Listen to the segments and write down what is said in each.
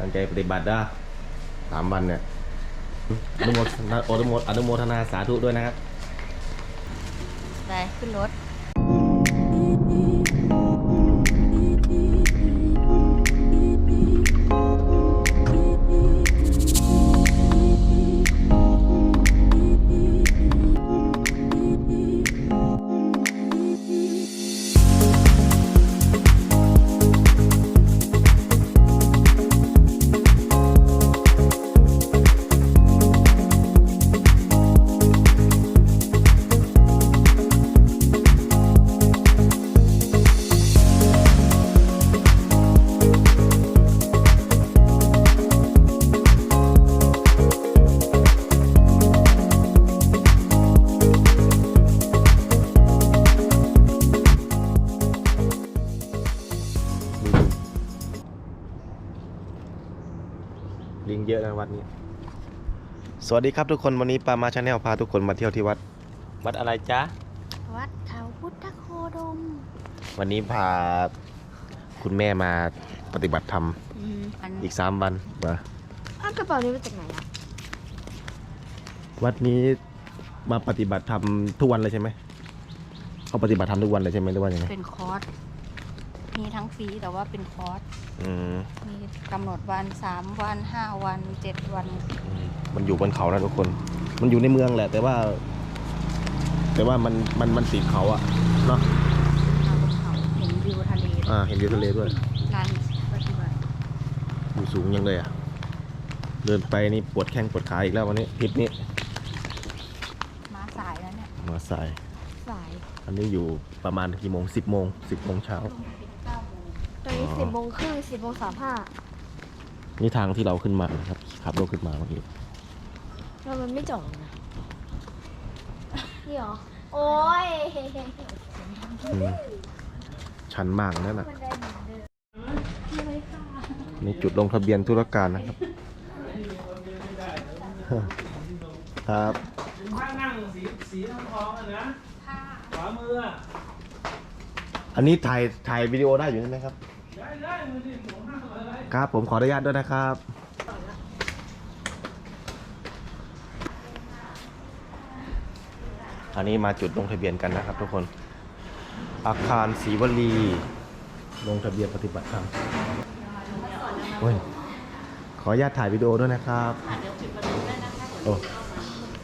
ตั้งใจปฏิบัตินะสามวันเนี่ยอนุโมทนาอนุโมทนาสาธุด้วยนะครับ ไปขึ้นรถ วัดนี้ สวัสดีครับทุกคนวันนี้ปามาชาแนลพาทุกคนมาเที่ยวที่วัด วัดอะไรจ๊ะ วัดเขาพุทธโคดม วันนี้พาคุณแม่มาปฏิบัติธรรมอืมอันอีกสามวันมาอ้าวกระเป๋านี้มาจากไหนอะวัดนี้มาปฏิบัติธรรมทุกวันเลยใช่ไหมเขาปฏิบัติธรรมทุกวันเลยใช่ไหมหรือว่ายังไงเป็นคอร์ส มีทั้งฟรีแต่ว่าเป็นคอร์สอืมมีกำหนดวันสามวันห้าวันเจ็ดวัน มันอยู่บนเขานะทุกคน มันอยู่ในเมืองแหละ แต่ว่า แต่ว่ามันมันมันติดเขาอะเนาะทางบนเขาเห็นวิวทะเลอ่า เห็นวิวทะเลด้วยลานปฏิบัติอยู่สูงยังเลยอะเดินไปนี่ปวดแข้งปวดขาอีกแล้ววันนี้ทริปนี้มาสายแล้วเนี่ยมาสาย สายอันนี้อยู่ประมาณกี่โมงสิบโมงสิบโมงเช้า ลงปิดเก้าโมง ตอนนี้อ๋อสิบโมงครึ่งสิบโมงสามห้านี่ทางที่เราขึ้นมานะครับขับรถขึ้นมาเมื่อกี้แล้วมันไม่จอดนะนี่เหรอ โอ้ยอืมชันมากนั่นน่ะมันได้เหมือนเดิมนี่จุดลงทะเบียนธุรการนะครับ ครับถ้านั่งสีสีทองทองอะนะขวามืออะอันนี้ถ่ายถ่ายวิดีโอได้อยู่ใช่ไหมครับ ได้ได้มือดิหมูห้าเลยครับผมขออนุญาตด้วยนะครับ อันนี้มาจุดลงทะเบียนกันนะครับทุกคน อาคารศรีวลี ลงทะเบียนปฏิบัติธรรมโอ้ยขออนุญาตถ่ายวิดีโอด้วยนะครับโอ้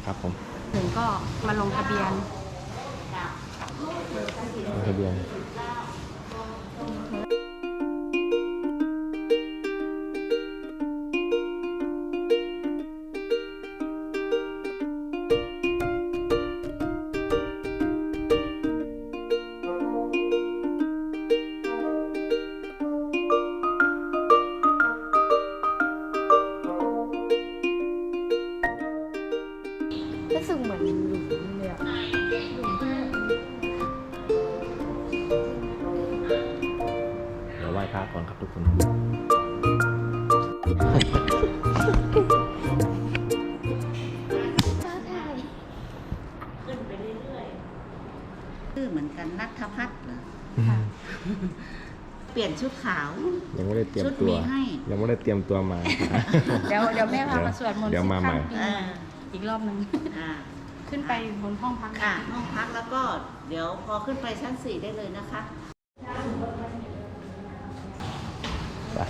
ครับผมถึงก็มาลงทะเบียนลงทะเบียน ชื่อเหมือนกันนัทพัฒน์เหรอเปลี่ยนชุดขาว ยังไม่ได้เตรียมชุดตัว มีให้ ยังไม่ได้เตรียมตัวมา เดี๋ยวเดี๋ยวแม่พามาสวดมนต์เดี๋ยวมาใหม่ข้ปีอ่า อีกรอบหนึ่งอ่า ขึ้นไปบนห้องพักอ่าห้องพักแล้วก็เดี๋ยวพอขึ้นไปชั้นสี่ได้เลยนะคะ ไป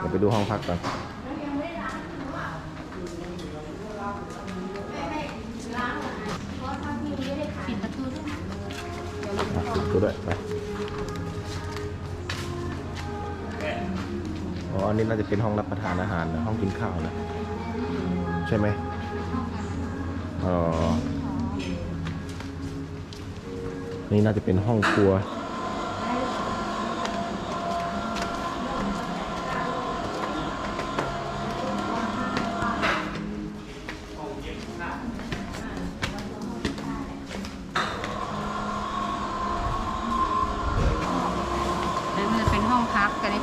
เดี๋ยวไปดูห้องพักก่อนปิดประตูด้วยนะอะดูด้วยไปอ๋ออันนี้น่าจะเป็นห้องรับประทานอาหารนะห้องกินข้าวนะ ใช่ไหมอ๋อนี่น่าจะเป็นห้องครัว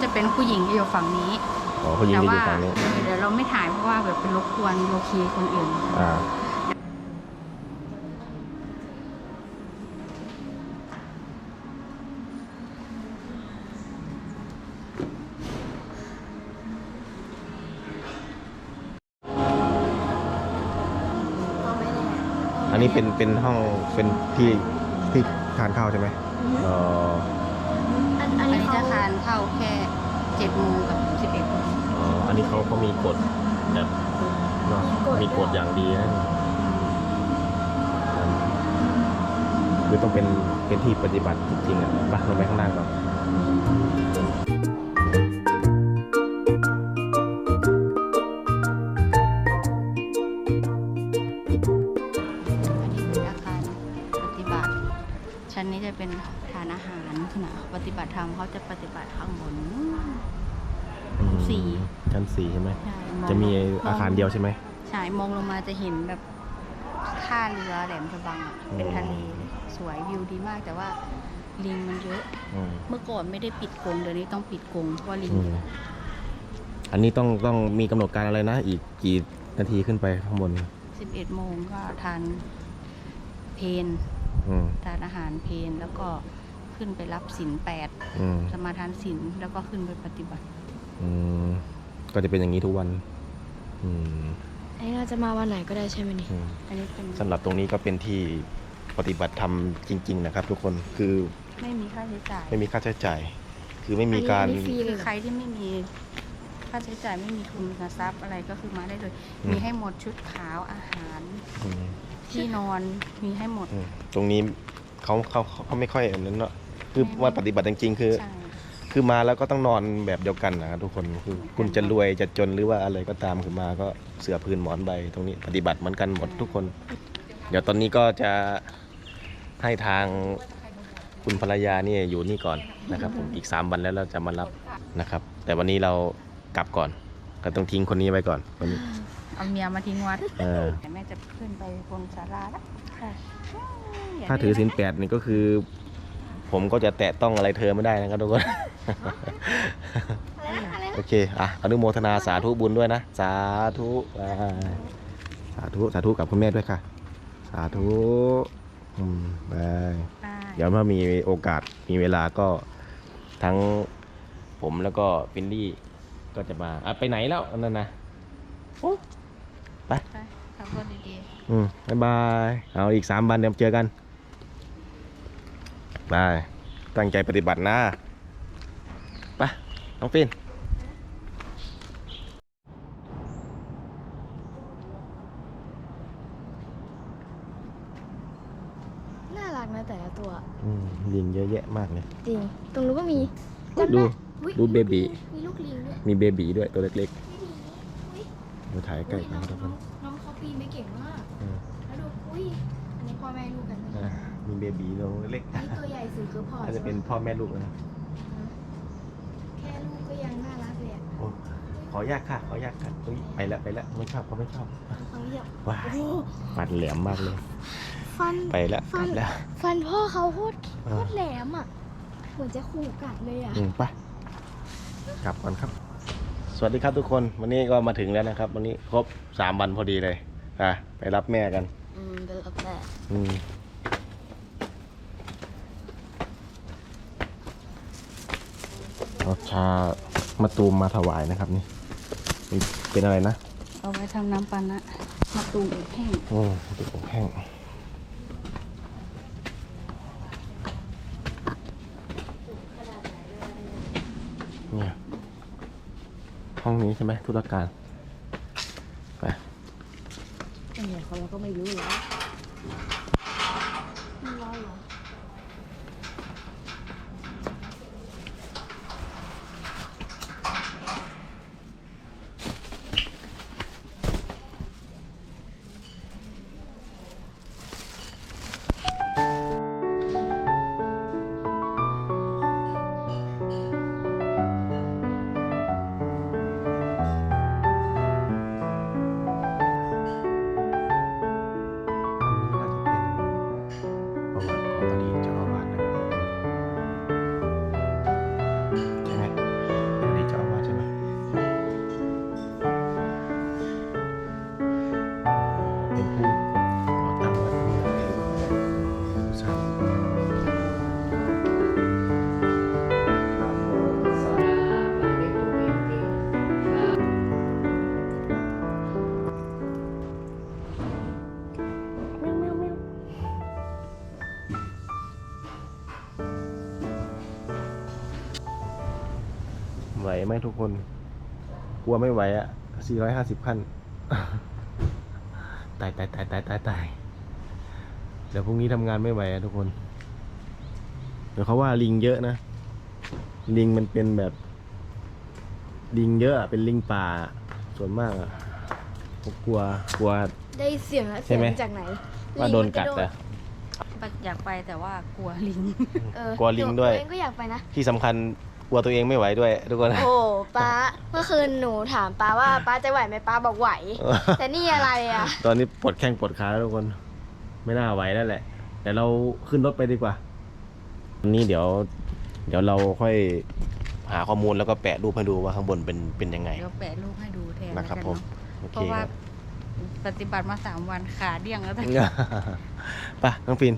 ะเป็นผู้หญิงอยู่ฝั่งนี้อ๋อแต่ว่าเดี๋ยวเราไม่ถ่ายเพราะว่าแบบเป็นรบกวนโยคีคนอื่น อ่าอันนี้เป็นเป็นห้องเป็นที่ที่ทานข้าวใช่ไหมอ๋ออันนี้จะทานข้าวแค่ เจ็ดโมงกับสิบเอ็ดโมงอ๋อ อันนี้เขาเขามีกฎแบบเนาะมีกฎอย่างดีนะคือต้องเป็นเป็นที่ปฏิบัติจริงๆอะไปลงไปข้างล่างก่อนอัน ฏิบัติข้างบนอืมสี่ชั้นสี่ใช่ไหม ใช่องจะมีอาคารเดียวใช่ไหม ใช่มองลงมาจะเห็นแบบท่าเรือแหลมฉบังอะเป็นทะเลเลยสวยวิวดีมากแต่ว่าลิงมันเยอะ อืมเมื่อก่อนไม่ได้ปิดกรงเดี๋ยวนี้ต้องปิดกรงเพราะว่าลิงอืมอันนี้ต้องต้องมีกำหนดการอะไรนะ อีกกี่นาทีขึ้นไปข้างบน11โมงก็ทานเพน อืม ทานอาหารเพนแล้วก็ ขึ้นไปรับศีลแปดอืมสมาทานศีลแล้วก็ขึ้นไปปฏิบัติอืมก็จะเป็นอย่างนี้ทุกวัน อืมอันนี้เราจะมาวันไหนก็ได้ใช่ไหมนี่อืมอันนี้เป็นสำหรับตรงนี้ก็เป็นที่ปฏิบัติธรรมจริง ๆ นะครับ ทุกคนคือไม่มีค่าใช้จ่าย ไม่มีค่าใช้จ่าย คือไม่มีการ อันนี้ฟรีเลคืยอเหรอใครที่ไม่มีค่าใช้จ่ายไม่มีทุนทรัพย์อะไรก็คือมาได้เลย อืม มีให้หมดชุดขาวอาหารอืมที่นอนมีให้หมด อืมตรงนี้เขาเขาเขาไม่ค่อยอันนั้นเนาะ คือว่าปฏิบัติจริงๆคือ ใช่ คือมาแล้วก็ต้องนอนแบบเดียวกันนะครับทุกคนคือคุณจะรวยจะจนหรือว่าอะไรก็ตามคือมาก็เสือพื้นหมอนใบตรงนี้ปฏิบัติเหมือนกันหมดทุกคน เดี๋ยวตอนนี้ก็จะให้ทางคุณภรรยานี่อยู่นี่ก่อนนะครับผมอีก 3 วันแล้วเราจะมารับนะครับ แต่วันนี้เรากลับก่อนก็ต้องทิ้งคนนี้ไว้ก่อนวันนี้เอาเมียมาทิ้งวัดเออแต่แม่จะขึ้นไปบนศาลาแล้วค่ะถ้าถือศีลแปดนี่ก็คือ ผมก็จะแตะต้องอะไรเธอไม่ได้นะครับทุกคน โอเค อะ อนุโมทนาสาธุบุญด้วยนะ สาธุอ่าสาธุ สาธุกับคุณแม่ด้วยค่ะ สาธุ อืมบายได้เดี๋ยวถ้ามีโอกาส มีเวลาก็ทั้งผมแล้วก็ฟินลี่ก็จะมาอะไปไหนแล้วอันนั่นนะโอ้ไปไปขับรถดีอืมบายบาย เอาอีกสามวันเดี๋ยวเจอกัน บายตั้งใจปฏิบัตินะไปน้องฟินน่ารักนะแต่ละตัวอืมลิงเยอะแยะมากเลย จริง ตรงนู้นก็มีอุ๊ยจำไดู อุ๊ยดูเบบี มีลูกลิงด้วยมีเบบีด้วยตัวเล็กอุ๊ยๆมาถ่ายใกล้กันทุกคนน้องเขาปีนไม่เก่งมาก อืม แล้วดู อุ้ย อันนี้พ่อแม่ลูกกัน อะมี เบบีตัวเล็กอันนี้ตัวใหญ่สุดคือพ่ออาจจะใช่ไหมเป็นพ่อแม่ลูกนะแค่ลูกก็ยังน่ารักเลยอะโอ้ขอยากค่ะขอยากค่ะอุ๊ยไปแล้วไปแล้วไม่ชอบเขาไม่ชอบฟังเรียกว้ายโอ้โหฟันแหลมมากเลย ฟัน ไปแล้วกลับแล้วฟันพ่อเขาโคตรเอโคอตรแหลมอะ เหมือนจะขู่กัดเลยอะ อืมไปกลับก่อนครับ สวัสดีครับทุกคนวันนี้ก็มาถึงแล้วนะครับ วันนี้ครบสามวันพอดีเลยอะไปรับแม่กัน อืมเป็นแล้วแต่อืม เอาชามะตูมมาถวายนะครับนี่เป็นเป็นอะไรนะๆเอาไว้ทำน้ำปานะมาตูมอบแห้งอืมเป็นของแห้งเนี่ยห้องนี้ใช่ไหมธุรการไป เนี่ยเขาเราก็ไม่รู้แล้ว ไหมทุกคน กลัวไม่ไหวอะ450ขั้น ตายตายตายตายตายตายเดี๋ยวพรุ่งนี้ทำงานไม่ไหวอะทุกคน เดี๋ยวเขาว่าลิงเยอะนะ ลิงมันเป็นแบบ ลิงเยอะอะเป็นลิงป่าส่วนมากอะผมกลัวกลัว ได้เสียงอะใช่เสียงไหม จากไหน ว่าโดนกัดอะ อยากไปแต่ว่ากลัวลิง เออกลัวลิงด้วยตัวเองก็อยากไปนะ ที่สำคัญ กลัวตัวเองไม่ไหวด้วยทุกคน โอ้ป้าเมื่อคืนหนูถามป้าว่าป้าจะไหวไหมป้าบอกไหว แต่นี่อะไรอะ ตอนนี้ปวดแข้งปวดขาแล้วทุกคน ไม่น่าไหวแล้วแหละ แต่เราขึ้นรถไปดีกว่าวันนี้เดี๋ยว เดี๋ยวเราค่อยหาข้อมูลแล้วก็แปะรูปให้ดูว่าข้างบนเป็นเป็นยังไง เดี๋ยวแปะรูปให้ดูแทนนะครับแล้วผกัมเนาะโอเพเคราะว่าครับปฏิบัติมาสามวันขาเดี้ยงแล้วแต่ไปน้องฟิน